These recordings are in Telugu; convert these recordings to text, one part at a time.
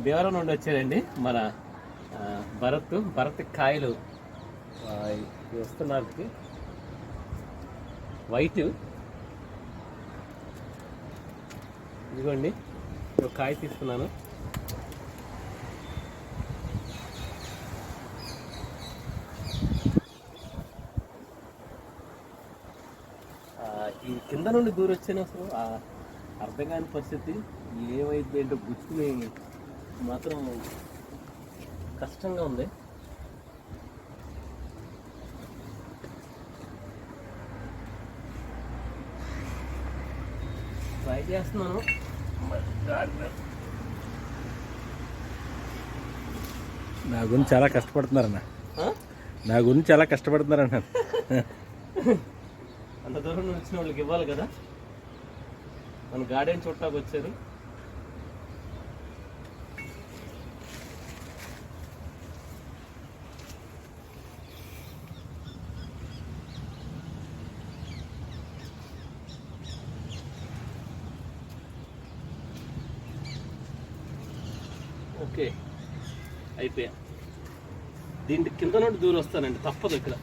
దేవరం నుండి వచ్చారండి. మన భరత్ భరత్ కాయలు. వస్తున్నారు వైట్ ఇదిగోండి. ఒక కాయ తీసుకున్నాను. ఈ కింద నుండి దూరొచ్చాను అసలు. అర్థం కాని పరిస్థితి. ఏమైంది ఏంటో గుర్తుని మాత్రం కష్టంగా ఉంది. ట్రై చేస్తున్నాను. నా గురించి చాలా కష్టపడుతున్నారన్న? నా గురించి చాలా కష్టపడుతున్నారన్న. అంత దూరం నుంచి వచ్చిన వాళ్ళకి ఇవ్వాలి కదా. మన గార్డెన్ చుట్టాకు వచ్చారు ఓకే. అయిపోయా. దీంట్ కింద నుండి దూరం వస్తానండి తప్పదు ఇక్కడ.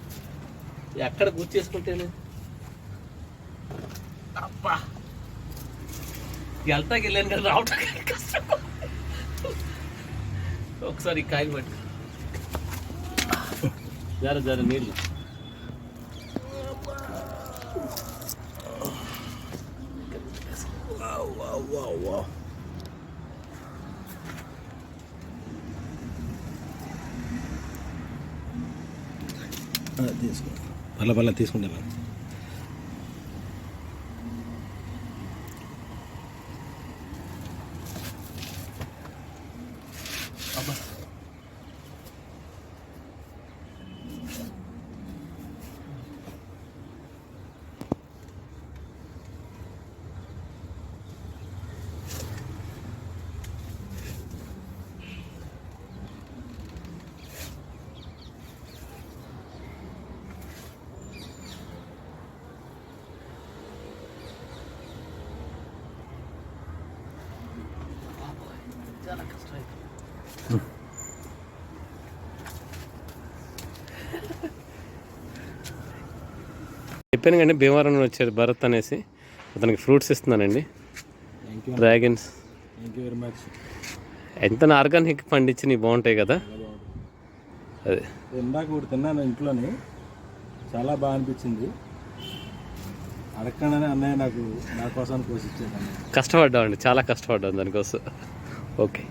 ఎక్కడ కూర్చేసుకుంటేనే అబ్బా. వెళ్తాకి వెళ్ళాను కదా రావటం కష్టం. ఒకసారి కాయలు పట్టు జర జర నీళ్ళు. Wow, wow, wow. తీసుకో పల్ల పల్ల తీసుకుంటే. చాలా చెప్పాను కండి భీమవరం వచ్చారు భరత్ అనేసి. అతనికి ఫ్రూట్స్ ఇస్తున్నానండి. డ్రాగన్స్ ఎంత ఆర్గానిక్ పండించినవి బాగుంటాయి కదా. అదే. ఇందాక ఒకటి తిన్నాను ఇంట్లోని. చాలా బాగా అనిపించింది. అడగకుండానే అన్నయ్య నాకు నా కోసం అన్నయ్య కష్టపడ్డామండి. చాలా కష్టపడ్డాం దానికోసం. ఓకే